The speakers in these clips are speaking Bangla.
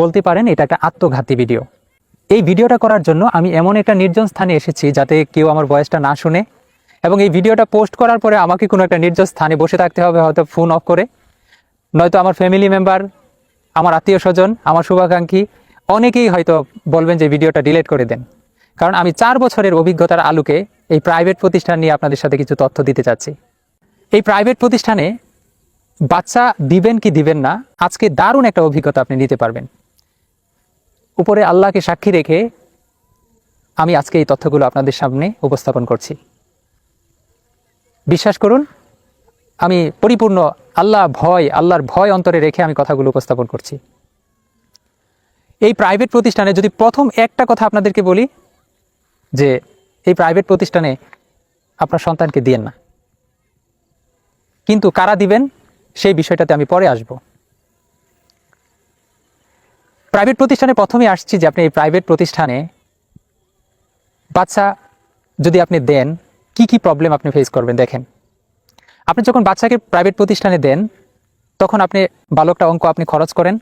বলতে পারেন এটা একটা আত্মঘাতী ভিডিও। এই ভিডিওটা করার জন্য আমি এমন একটা নির্জন স্থানে এসেছি যাতে কেউ আমার ভয়েসটা না শুনে এবং এই ভিডিওটা পোস্ট করার পরে আমাকে কোনো একটা নির্জন স্থানে বসে থাকতে হবে, হয়তো ফোন অফ করে। নয়তো আমার ফ্যামিলি মেম্বার, আমার আত্মীয় স্বজন, আমার শুভাকাঙ্ক্ষী, অনেকেই হয়তো বলবেন যে ভিডিওটা ডিলিট করে দেন। কারণ আমি চার বছরের অভিজ্ঞতার আলোকে এই প্রাইভেট প্রতিষ্ঠান নিয়ে আপনাদের সাথে কিছু তথ্য দিতে চাচ্ছি। এই প্রাইভেট প্রতিষ্ঠানে বাচ্চা দিবেন কি দিবেন না, আজকে দারুণ একটা অভিজ্ঞতা আপনি নিতে পারবেন। উপরে আল্লাহকে সাক্ষী রেখে আমি আজকে এই তথ্যগুলো আপনাদের সামনে উপস্থাপন করছি। বিশ্বাস করুন, আমি পরিপূর্ণ আল্লাহ ভয়, আল্লাহর ভয় অন্তরে রেখে আমি কথাগুলো উপস্থাপন করছি। এই প্রাইভেট প্রতিষ্ঠানে যদি প্রথম একটা কথা আপনাদেরকে বলি, যে এই প্রাইভেট প্রতিষ্ঠানে আপনার সন্তানকে দিয়েন না। কিন্তু কারা দিবেন, সেই বিষয়টাতে আমি পরে আসব। প্রাইভেট প্রতিষ্ঠানে প্রথমে আসছি যে আপনি এই প্রাইভেট প্রতিষ্ঠানে, বাচ্চা যদি আপনি দেন, কি কি প্রবলেম আপনি ফেস করবেন দেখেন। আপনি যখন বাচ্চাকে প্রাইভেট প্রতিষ্ঠানে দেন, তখন আপনি বালকটা অঙ্ক আপনি খরচ করেন।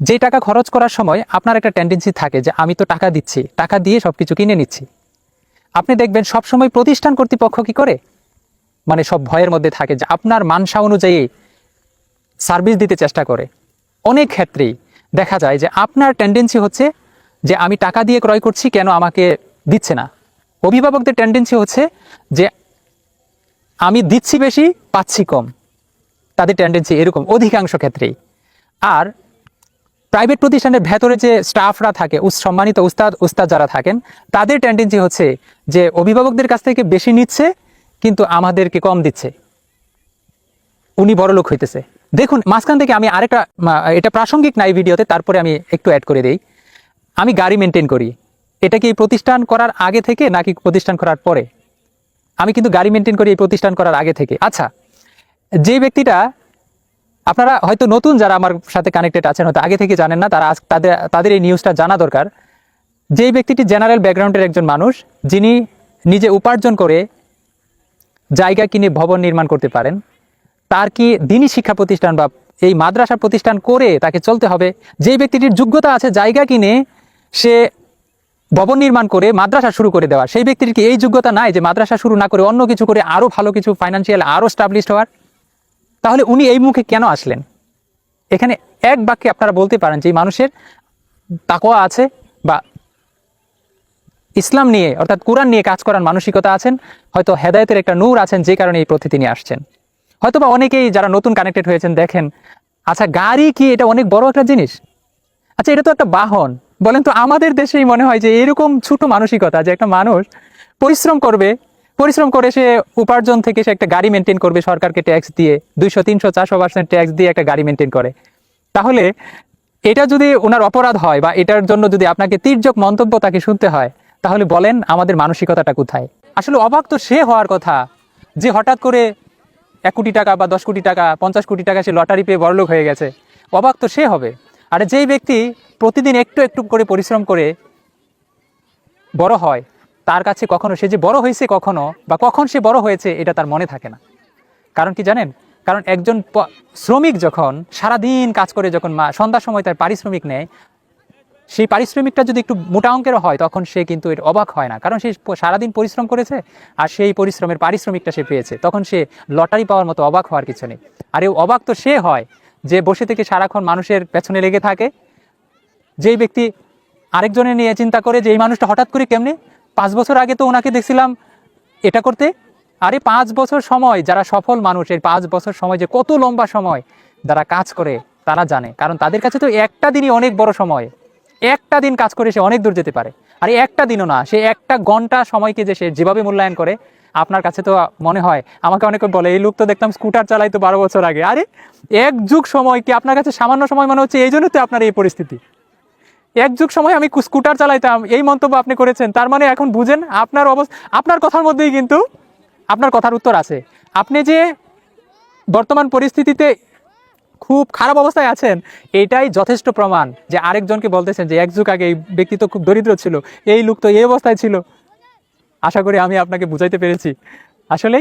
যে টাকা খরচ করার সময় আপনার একটা টেন্ডেন্সি থাকে যে আমি তো টাকা দিচ্ছি, টাকা দিয়ে সব কিছু কিনে নিচ্ছি। আপনি দেখবেন সব সময় প্রতিষ্ঠান কর্তৃপক্ষ কি করে? মানে সব ভয়ের মধ্যে থাকে যে আপনার মানসা অনুযায়ী সার্ভিস দিতে চেষ্টা করে। অনেক ক্ষেত্রেই দেখা যায় যে আপনার টেন্ডেন্সি হচ্ছে যে আমি টাকা দিয়ে ক্রয় করছি, কেন আমাকে দিচ্ছে না? অভিভাবকদের টেন্ডেন্সি হচ্ছে যে আমি দিচ্ছি বেশি, পাচ্ছি কম। তাদের টেন্ডেন্সি এরকম অধিকাংশ ক্ষেত্রেই। আর প্রাইভেট প্রতিষ্ঠানের ভেতরে যে স্টাফরা থাকে সম্মানিত উস্তাদ উস্তাদ যারা থাকেন, তাদের টেন্ডেন্সি হচ্ছে যে অভিভাবকদের কাছ থেকে বেশি নিচ্ছে, কিন্তু আমাদেরকে কম দিচ্ছে। উনি বড় লোক হইতেছে। দেখুন, মাঝখান থেকে আমি আরেকটা এটা প্রাসঙ্গিক নাই ভিডিওতে, তারপরে আমি একটু অ্যাড করে দেই। আমি গাড়ি মেনটেন করি। এটা কি প্রতিষ্ঠান করার আগে থেকে, নাকি প্রতিষ্ঠান করার পরে? আমি কিন্তু গাড়ি মেনটেন করি এই প্রতিষ্ঠান করার আগে থেকে। আচ্ছা যে ব্যক্তিটা, আপনারা হয়তো নতুন যারা আমার সাথে কানেক্টেড আছেন, হয়তো আগে থেকে জানেন না, তারা আজ তাদের তাদের এই নিউজটা জানা দরকার। যেই ব্যক্তিটি জেনারেল ব্যাকগ্রাউন্ডের একজন মানুষ, যিনি নিজে উপার্জন করে জায়গা কিনে ভবন নির্মাণ করতে পারেন তার কি দিনই শিক্ষা প্রতিষ্ঠান বা এই মাদ্রাসা প্রতিষ্ঠান করে তাকে চলতে হবে? যেই ব্যক্তিটির যোগ্যতা আছে, জায়গা কিনে সে ভবন নির্মাণ করে মাদ্রাসা শুরু করে দেওয়া। সেই ব্যক্তির কি এই যোগ্যতা নাই যে মাদ্রাসা শুরু না করে অন্য কিছু করে আরও ভালো কিছু ফাইন্যান্সিয়াল আরও স্টাবলিশড হওয়ার? তাহলে উনি এই মুখে কেন আসলেন? এখানে এক বাক্যে আপনারা বলতে পারেন যে মানুষের তাকোয়া আছে বা ইসলাম নিয়ে, অর্থাৎ কোরআন নিয়ে কাজ করার মানসিকতা আছেন, হয়তো হেদায়তের একটা নূর আছেন যে কারণে এই পথে তিনি আসছেন। হয়তো বা অনেকেই যারা নতুন কানেক্টেড হয়েছেন দেখেন আচ্ছা গাড়ি কি এটা অনেক বড় একটা জিনিস? আচ্ছা এটা তো একটা বাহন। বলেন তো আমাদের দেশেই মনে হয় যে এরকম ছোট মানসিকতা যে একটা মানুষ পরিশ্রম করবে, পরিশ্রম করে সে উপার্জন থেকে সে একটা গাড়ি মেনটেন করবে, সরকারকে ট্যাক্স দিয়ে, দুইশো, তিনশো, চারশো পার্সেন্ট ট্যাক্স দিয়ে একটা গাড়ি মেনটেন করে। তাহলে এটা যদি ওনার অপরাধ হয় বা এটার জন্য যদি আপনাকে তির্যক মন্তব্য তাকে শুনতে হয়, তাহলে বলেন আমাদের মানসিকতাটা কোথায়? আসলে অবাক তো সে হওয়ার কথা, যে হঠাৎ করে এক কোটি টাকা বা দশ কোটি টাকা, পঞ্চাশ কোটি টাকা সে লটারি পেয়ে বড়লোক হয়ে গেছে। অবাক তো সে হবে। আর যেই ব্যক্তি প্রতিদিন একটু একটু করে পরিশ্রম করে বড় হয়, তার কাছে কখনো সে যে বড় হয়েছে কখনো বা কখন সে বড় হয়েছে এটা তার মনে থাকে না। কারণ কি জানেন? কারণ একজন শ্রমিক যখন সারাদিন কাজ করে যখন সন্ধ্যার সময় তার পারিশ্রমিক নেয় সেই পারিশ্রমিকটা যদি একটু মোটা অঙ্কেরও হয়, তখন সে কিন্তু এর অবাক হয় না। কারণ সে সারাদিন পরিশ্রম করেছে আর সেই পরিশ্রমের পারিশ্রমিকটা সে পেয়েছে। তখন সে লটারি পাওয়ার মতো অবাক হওয়ার কিছু নেই। আর এই অবাক তো সে হয় যে বসে থেকে সারাক্ষণ মানুষের পেছনে লেগে থাকে। যেই ব্যক্তি আরেকজনের নিয়ে চিন্তা করে যে এই মানুষটা হঠাৎ করে কেমনে? পাঁচ বছর আগে তো ওনাকে দেখছিলাম এটা করতে। আরে পাঁচ বছর সময়, যারা সফল মানুষ, এই পাঁচ বছর সময় যে কত লম্বা সময় যারা কাজ করে, তারা জানে। কারণ তাদের কাছে তো একটা দিনই অনেক বড় সময়। একটা দিন কাজ করে সে অনেক দূর যেতে পারে। আর একটা দিনও না, সে একটা ঘণ্টা সময়কে যে সে যেভাবে মূল্যায়ন করে, আপনার কাছে তো মনে হয়, আমাকে অনেকে বলে, এই লোক তো দেখতাম স্কুটার চালাইতো বারো বছর আগে। আরে, এক যুগ সময় কি আপনার কাছে সামান্য সময় মনে হচ্ছে? এই জন্য তো আপনার এই পরিস্থিতি। এক যুগ সময় আমি স্কুটার চালাইতাম, এই মন্তব্য আপনি করেছেন, তার মানে এখন বুঝেন, আপনার অবস্থা আপনার কথার মধ্যেই কিন্তু আপনার কথার উত্তর আছে। আপনি যে বর্তমান পরিস্থিতিতে খুব খারাপ অবস্থায় আছেন, এটাই যথেষ্ট প্রমাণ যে আরেকজনকে বলতেছেন যে এক যুগ আগে এই ব্যক্তি তো খুব দরিদ্র ছিল, এই লোক তো এই অবস্থায় ছিল। আশা করি আমি আপনাকে বুঝাইতে পেরেছি। আসলে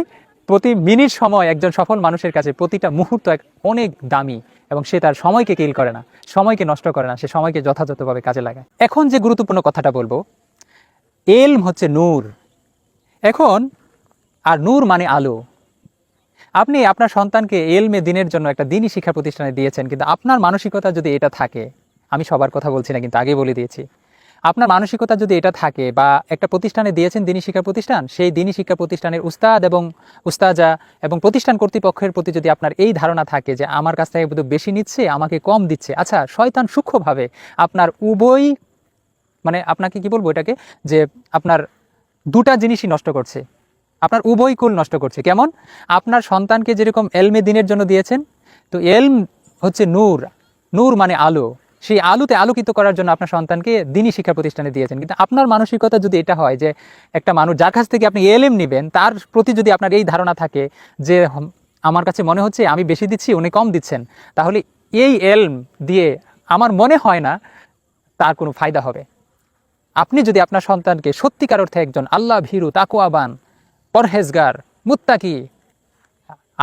প্রতি মিনিট সময় একজন সফল মানুষের কাছে প্রতিটা মুহূর্ত এক অনেক দামি এবং সে তার সময়কে কিল করে না, সময়কে নষ্ট করে না, সে সময়কে যথাযথভাবে কাজে লাগায়। এখন যে গুরুত্বপূর্ণ কথাটা বলব, এলম হচ্ছে নূর। এখন, আর নূর মানে আলো। আপনি আপনার সন্তানকে এলমে দিনের জন্য একটা দিনই শিক্ষা প্রতিষ্ঠানে দিয়েছেন, কিন্তু আপনার মানসিকতা যদি এটা থাকে, আমি সবার কথা বলছি না, কিন্তু আগে বলে দিয়েছি, আপনার মানসিকতা যদি এটা থাকে বা একটা প্রতিষ্ঠানে দিয়েছেন দিনী শিক্ষা প্রতিষ্ঠান, সেই দিনী শিক্ষা প্রতিষ্ঠানের উস্তাদ এবং উস্তাজা এবং প্রতিষ্ঠান কর্তৃপক্ষের প্রতি যদি আপনার এই ধারণা থাকে যে আমার কাছ থেকে বোধহয় বেশি নিচ্ছে, আমাকে কম দিচ্ছে আচ্ছা শয়তান সূক্ষ্মভাবে আপনার উভয় মানে আপনাকে কি বলব এটাকে, যে আপনার দুটা জিনিসই নষ্ট করছে আপনার উভয় কুল নষ্ট করছে। কেমন? আপনার সন্তানকে যেরকম এলমে দিনের জন্য দিয়েছেন, তো এলম হচ্ছে নূর। নূর মানে আলো। সেই আলোতে আলোকিত করার জন্য আপনার সন্তানকে দিনই শিক্ষা প্রতিষ্ঠানে দিয়েছেন। কিন্তু আপনার মানসিকতা যদি এটা হয় যে একটা মানুষ যার কাছ থেকে আপনি এলএম নেবেন, তার প্রতি যদি আপনার এই ধারণা থাকে যে আমার কাছে মনে হচ্ছে আমি বেশি দিচ্ছি, উনি কম দিচ্ছেন, তাহলে এই এলম দিয়ে আমার মনে হয় না তার কোনো ফায়দা হবে। আপনি যদি আপনার সন্তানকে সত্যিকার অর্থে একজন আল্লাহ ভীরু তাকুয়াবান পরহেজগার, মুত্তাকি।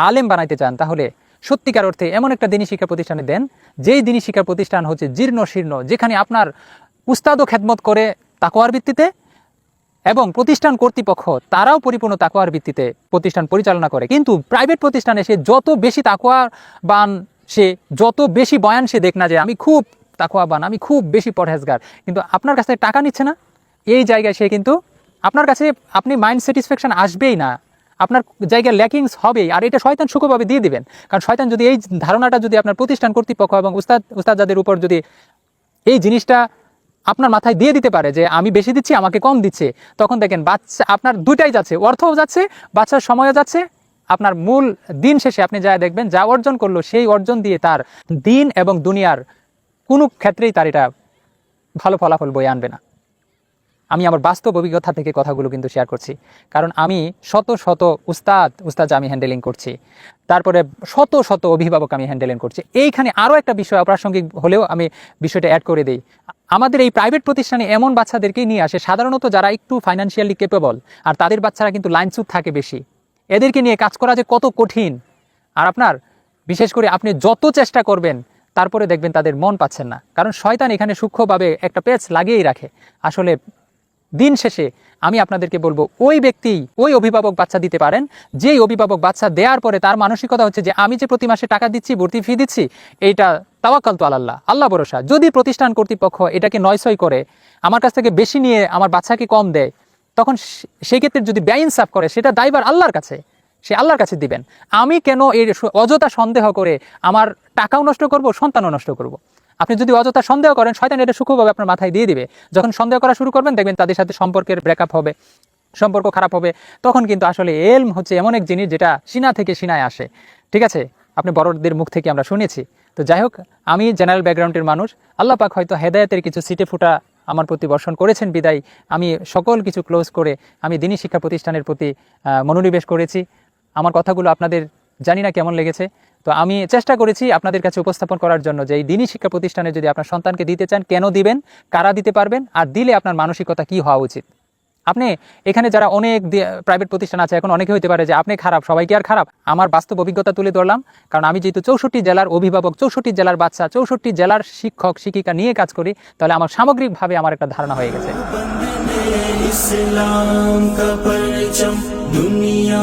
আলেম বানাইতে চান, তাহলে সত্যিকার অর্থে এমন একটা দিনী শিক্ষা প্রতিষ্ঠানে দেন, যেই দিনী শিক্ষা প্রতিষ্ঠান হচ্ছে জীর্ণ শীর্ণ, যেখানে আপনার উস্তাদও খেদমত করে তাকোয়ার ভিত্তিতে এবং প্রতিষ্ঠান কর্তৃপক্ষ তারাও পরিপূর্ণ তাকোয়ার ভিত্তিতে প্রতিষ্ঠান পরিচালনা করে। কিন্তু প্রাইভেট প্রতিষ্ঠানে সে যত বেশি তাকোয়াবান সে, যত বেশি বয়ান সে দেখ না যে আমি খুব তাকোয়াবান আমি খুব বেশি পরহেজগার, কিন্তু আপনার কাছ থেকে টাকা নিচ্ছে না, এই জায়গায় সে কিন্তু আপনার কাছে আপনি মাইন্ড স্যাটিসফ্যাকশন আসবেই না। আপনার জায়গায় ল্যাকিংস হবেই। আর এটা শয়তান সুখভাবে দিয়ে দিবেন। কারণ শয়তান যদি এই ধারণাটা যদি আপনার প্রতিষ্ঠান কর্তৃপক্ষ এবং উস্তাদ, উস্তাদাদের উপর যদি এই জিনিসটা আপনার মাথায় দিয়ে দিতে পারে যে আমি বেশি দিচ্ছি, আমাকে কম দিচ্ছে, তখন দেখেন বাচ্চা, আপনার দুইটাই যাচ্ছে। অর্থও যাচ্ছে, বাচ্চার সময়ও যাচ্ছে। আপনার মূল দিন শেষে আপনি যা দেখবেন, যা অর্জন করল, সেই অর্জন দিয়ে তার দিন এবং দুনিয়ার কোনো ক্ষেত্রেই তার এটা ভালো ফলাফল বয়ে আনবে না। আমি আমার বাস্তব অভিজ্ঞতা থেকে কথাগুলো কিন্তু শেয়ার করছি। কারণ আমি শত শত উস্তাদ উস্তাদ আমি হ্যান্ডেলিং করছি। তারপরে শত শত অভিভাবক আমি হ্যান্ডেলিং করছি। এইখানে আরও একটা বিষয় অপ্রাসঙ্গিক হলেও আমি বিষয়টা অ্যাড করে দিই। আমাদের এই প্রাইভেট প্রতিষ্ঠানে এমন বাচ্চাদেরকেই নিয়ে আসে, সাধারণত যারা একটু ফাইন্যান্সিয়ালি কেপেবল আর তাদের বাচ্চারা কিন্তু লাইনচুট থাকে বেশি। এদেরকে নিয়ে কাজ করা যে কত কঠিন। আর আপনার, বিশেষ করে আপনি যত চেষ্টা করবেন, তারপরে দেখবেন তাদের মন পাচ্ছেন না। কারণ শয়তান এখানে সূক্ষ্মভাবে একটা পেচ লাগিয়েই রাখে। আসলে দিন শেষে আমি আপনাদেরকে বলব, ওই ব্যক্তি ওই অভিভাবক বাচ্চা দিতে পারেন। যেই অভিভাবক বাচ্চা দেওয়ার পরে তার মানসিকতা হচ্ছে যে, আমি যে প্রতি মাসে টাকা দিচ্ছি, ভর্তি ফি দিচ্ছি এইটা তাওয়াক্কাল তো আল্লাহ আল্লাহ ভরসা। যদি প্রতিষ্ঠান কর্তৃপক্ষ এটাকে নয়সই করে, আমার কাছ থেকে বেশি নিয়ে আমার বাচ্চাকে কম দেয়, তখন সেই ক্ষেত্রে যদি ব্যয়ইনসাফ করে, সেটা দায়বার আল্লাহর কাছে, সে আল্লাহর কাছে দিবেন। আমি কেন স- অযথা সন্দেহ করে আমার টাকাও নষ্ট করব, সন্তানও নষ্ট করব। আপনি যদি অযথা সন্দেহ করেন, শয়তান এটা সুখভাবে আপনার মাথায় দিয়ে দিবে। যখন সন্দেহ করা শুরু করবেন, দেখবেন তাদের সাথে সম্পর্কের ব্রেকআপ হবে, সম্পর্ক খারাপ হবে। তখন কিন্তু আসলে এলম হচ্ছে এমন এক জিনিস যেটা সিনা থেকে সিনায় আসে। ঠিক আছে? আপনি বড়দের মুখ থেকে আমরা শুনেছি। তো যাই হোক, আমি জেনারেল ব্যাকগ্রাউন্ডের মানুষ। আল্লাহ পাক হয়তো হেদায়েতের কিছু সিটে ফুটা আমার প্রতি বর্ষণ করেছেন বিদায়। আমি সকল কিছু ক্লোজ করে আমি দিনী শিক্ষা প্রতিষ্ঠানের প্রতি মনোনিবেশ করেছি। আমার কথাগুলো আপনাদের জানি না কেমন লেগেছে। তো আমি চেষ্টা করেছি আপনাদের কাছে উপস্থাপন করার জন্য যে এই দিনই শিক্ষা প্রতিষ্ঠানে যদি আপনার সন্তানকে দিতে চান, কেন দিবেন, কারা দিতে পারবেন, আর দিলে আপনার মানসিকতা কি হওয়া উচিত? আপনি এখানে যারা অনেক প্রাইভেট প্রতিষ্ঠান আছে, এখন অনেকে হতে পারে যে আপনি খারাপ সবাইকে আর খারাপ? আমার বাস্তব অভিজ্ঞতা তুলে ধরলাম, কারণ আমি যেহেতু চৌষট্টি জেলার অভিভাবক, চৌষট্টি জেলার বাচ্চা, চৌষট্টি জেলার শিক্ষক, শিক্ষিকা নিয়ে কাজ করি, তাহলে আমার সামগ্রিকভাবে আমার একটা ধারণা হয়ে গেছে। দুনিয়া